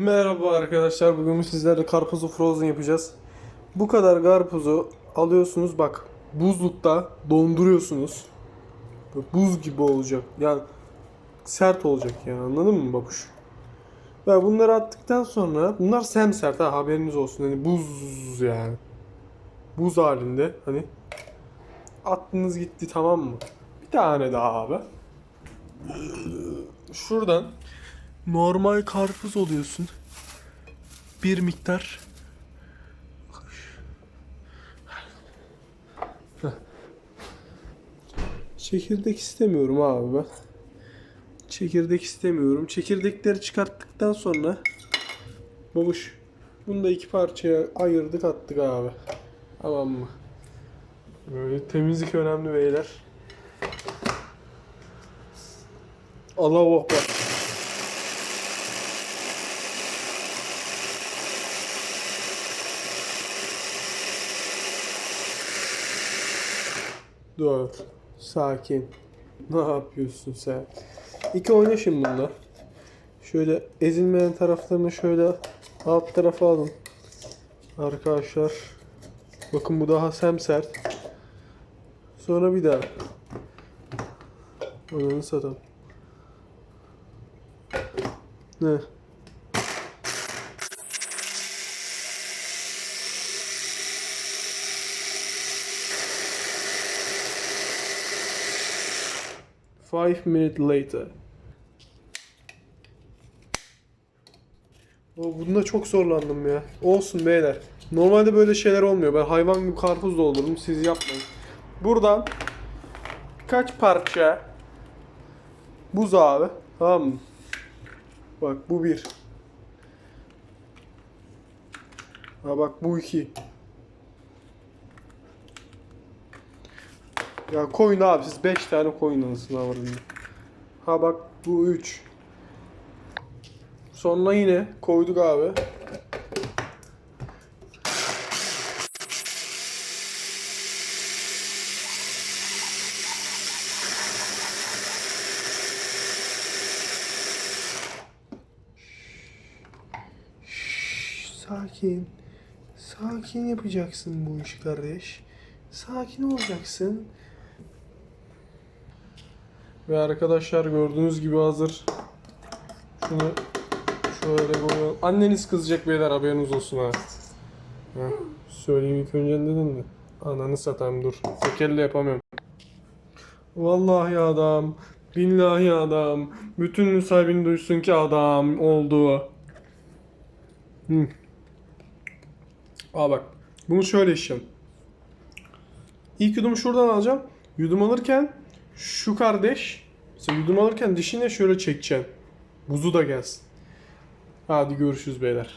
Merhaba arkadaşlar. Bugün sizlerle karpuzu frozen yapacağız. Bu kadar karpuzu alıyorsunuz bak buzlukta donduruyorsunuz. Buz gibi olacak. Yani sert olacak yani anladın mı babuş? Ve bunları attıktan sonra bunlar semsert ha haberiniz olsun. Hani buz yani. Buz halinde hani attınız gitti tamam mı? Bir tane daha abi. Şuradan normal karpuz oluyorsun. Bir miktar. Çekirdek istemiyorum abi ben. Çekirdek istemiyorum. Çekirdekleri çıkarttıktan sonra babuş bunu da iki parçaya ayırdık attık abi. Tamam mı? Böyle temizlik önemli beyler. Allahu Akbar. Dur. Sakin. Ne yapıyorsun sen? İki oyna şimdi bunda. Şöyle ezilmeyen taraflarını şöyle alt tarafa alın. Arkadaşlar. Bakın bu daha semsert. Sonra bir daha. Ananı satalım. Ne? Five minutes later. Bunda çok zorlandım ya. Olsun beyler. Normalde böyle şeyler olmuyor. Ben hayvan gibi karpuz doldururum. Siz yapmayın. Buradan kaç parça buz abi. Tamam mı? Bak bu bir. Ha bak bu iki. Ya koyun abi siz 5 tane koyun anasını avradını. Ha bak bu 3. Sonra yine koyduk abi. Sakin. Sakin yapacaksın bu işi kardeş. Sakin olacaksın. Ve arkadaşlar gördüğünüz gibi hazır. Şunu şöyle koyalım. Anneniz kızacak beyler haberiniz olsun ha. ha. Söyleyeyim ilk önce dedim de. Ananı satayım dur. Tek elle yapamıyorum. Vallahi adam. Billahi adam. Bütün müsahibini duysun ki adam oldu. Hı. Aa bak. Bunu şöyle işlem. İlk yudumu şuradan alacağım. Yudum alırken şu kardeş mesela yudum alırken dişine şöyle çekeceksin. Buzu da gelsin. Hadi görüşürüz beyler.